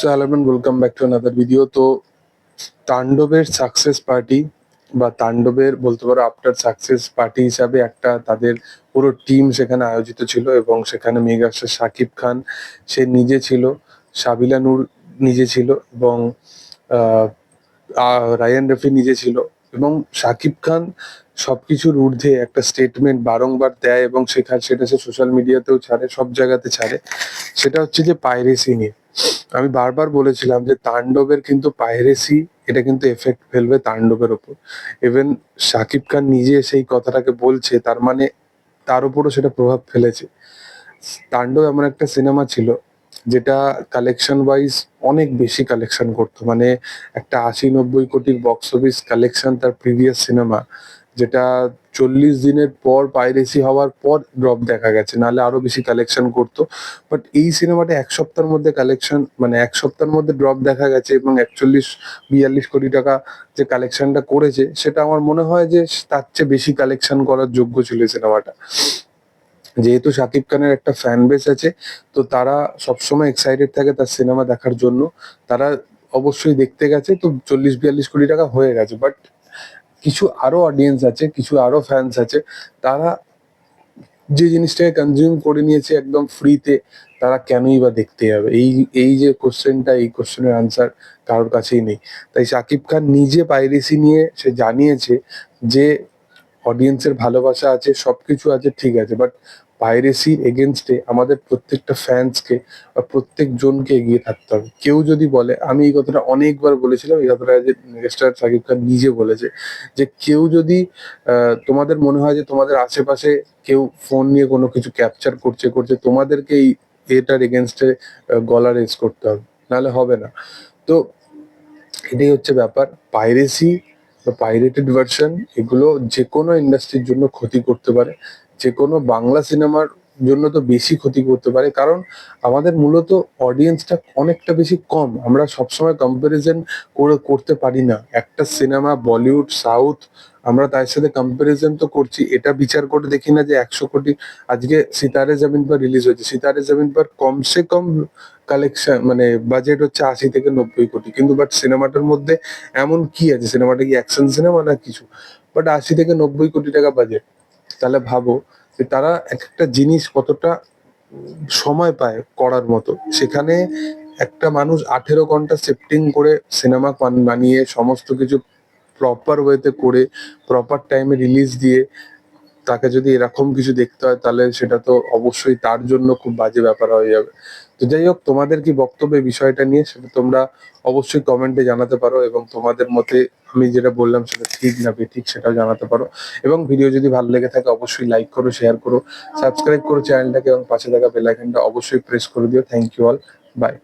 So hello everyone welcome back to another video তো তাণ্ডবের success party বা তাণ্ডবের বলতে পারো আফটার সাকসেস পার্টি হিসাবে একটা তাদের পুরো টিম সেখানে আয়োজিত ছিল এবং সেখানে মেগাস্টার শাকিব খান, সে নিজে ছিল, সাবিলা নূর নিজে ছিল এবং রায়ান রফি নিজে ছিল এবং শাকিব খান সবকিছুর ঊর্ধ্বে একটা স্টেটমেন্ট বারংবার দেয় এবং সেখানে সেটা সে সোশ্যাল মিডিয়াতেও ছাড়ে, সব জায়গাতে ছাড়ে। সেটা হচ্ছে যে পাইরেসি নিয়ে। আমি বারবার বলেছিলাম যে তাণ্ডবের কিন্তু পাইরেসি, এটা কিন্তু এফেক্ট ফেলবে তাণ্ডবের ওপর। ইভেন শাকিব খান নিজে সেই কথাটাকে বলছে, তার মানে তার উপরও সেটা প্রভাব ফেলেছে। তাণ্ডব এমন একটা সিনেমা ছিল যেটা কালেকশন ওয়াইজ অনেক বেশি কালেকশন করতো। মানে একটা আশি নব্বই কোটির বক্স অফিস কালেকশন তার প্রিভিয়াস সিনেমা যেটা চল্লিশ দিনের পর পাইরেসি হওয়ার পর ড্রপ দেখা গেছে, নাহলে আরও বেশি কালেকশন করতো। বাট এই সিনেমাটা এক সপ্তাহের মধ্যে কালেকশন মানে এক সপ্তাহের মধ্যে ড্রপ দেখা গেছে এবং একচল্লিশ, বিয়াল্লিশ কোটি টাকা যে কালেকশনটা করেছে, সেটা আমার মনে হয় যে তার চেয়ে বেশি কালেকশন করার যোগ্য ছিল সিনেমাটা যেহেতু শাকিব খানের একটা ফ্যান বেস আছে, তো তারা সবসময় এক্সাইটেড থাকে তার সিনেমা দেখার জন্য। তারা অবশ্যই দেখতে গেছে, তো চল্লিশ, বিয়াল্লিশ কোটি টাকা হয়ে গেছে। বাট কিছু আরও অডিয়েন্স আছে, কিছু আরও ফ্যান্স আছে, তারা যে জিনিসটাকে কনজিউম করে নিয়েছে একদম ফ্রিতে তারা কেনই বা দেখতে যাবে? এই এই যে কোশ্চেনটা এই কোশ্চেনের আনসার কারোর কাছেই নেই। তাই শাকিব খান নিজে পাইরেসি নিয়ে সে জানিয়েছে যে অডিয়েন্সের ভালোবাসা আছে, সবকিছু আছে, ঠিক আছে। বাট পাইরেসির এগেনস্টে আমাদের প্রত্যেকটা ফ্যান্সকে বা প্রত্যেক জনকে এগিয়ে থাকতে হবে। কেউ যদি বলে, আমি এই কথাটা অনেকবার বলেছিলাম, এই কথাটা যে মেগাস্টার শাকিব খান নিজে বলেছে যে, কেউ যদি তোমাদের মনে হয় যে তোমাদের আশেপাশে কেউ ফোন নিয়ে কোনো কিছু ক্যাপচার করছে করছে, তোমাদেরকে এই এটার এগেনস্টে গলা রেজ করতে হবে। নাহলে হবে না। তো এটাই হচ্ছে ব্যাপার। পাইরেসি বা পাইরেটেড ভার্সন এগুলো যে কোনো ইন্ডাস্ট্রির জন্য ক্ষতি করতে পারে। যে কোনো বাংলা সিনেমার জন্য তো বেশি ক্ষতি করতে পারে। কারণ আমাদের মূলত অডিয়েন্সটা অনেকটা বেশি কম। আমরা সবসময় কম্পারিজন করে করতে পারি না। একটা সিনেমা বলিউড সাউথ আমরা তার সাথে কম্পারিজন তো করছি। এটা বিচার করে দেখি না যে একশো কোটি আজকে সিতারে জামিন পর রিলিজ হয়েছে। সিতারে জামিন পর কমসে কম কালেকশন মানে বাজেট হচ্ছে আশি থেকে নব্বই কোটি। কিন্তু বাট সিনেমাটার মধ্যে এমন কি আছে? সিনেমাটা কি অ্যাকশন সিনেমা না কিছু? বাট আশি থেকে নব্বই কোটি টাকা বাজেট তাহলে ভাবো তারা এক একটা জিনিস কতটা সময় পায় করার মতো। সেখানে একটা মানুষ আঠেরো ঘণ্টা শিফটিং করে সিনেমা বানিয়ে সমস্ত কিছু প্রপার ওয়েতে করে প্রপার টাইমে রিলিজ দিয়ে তাকে যদি এরকম কিছু দেখতে হয়, তাহলে সেটা তো অবশ্যই তার জন্য খুব বাজে ব্যাপার হয়ে যাবে। তো যাই হোক, তোমাদের কি বক্তব্য বিষয়টা নিয়ে সেটা তোমরা অবশ্যই কমেন্টে জানাতে পারো এবং তোমাদের মতে আমি যেটা বললাম সেটা ঠিক না ঠিক সেটাও জানাতে পারো। এবং ভিডিও যদি ভালো লেগে থাকে, অবশ্যই লাইক করো শেয়ার করো সাবস্ক্রাইব করো চ্যানেলটাকে এবং পাশে থাকা বেল আইকনটা অবশ্যই প্রেস করে দিও। Thank you all by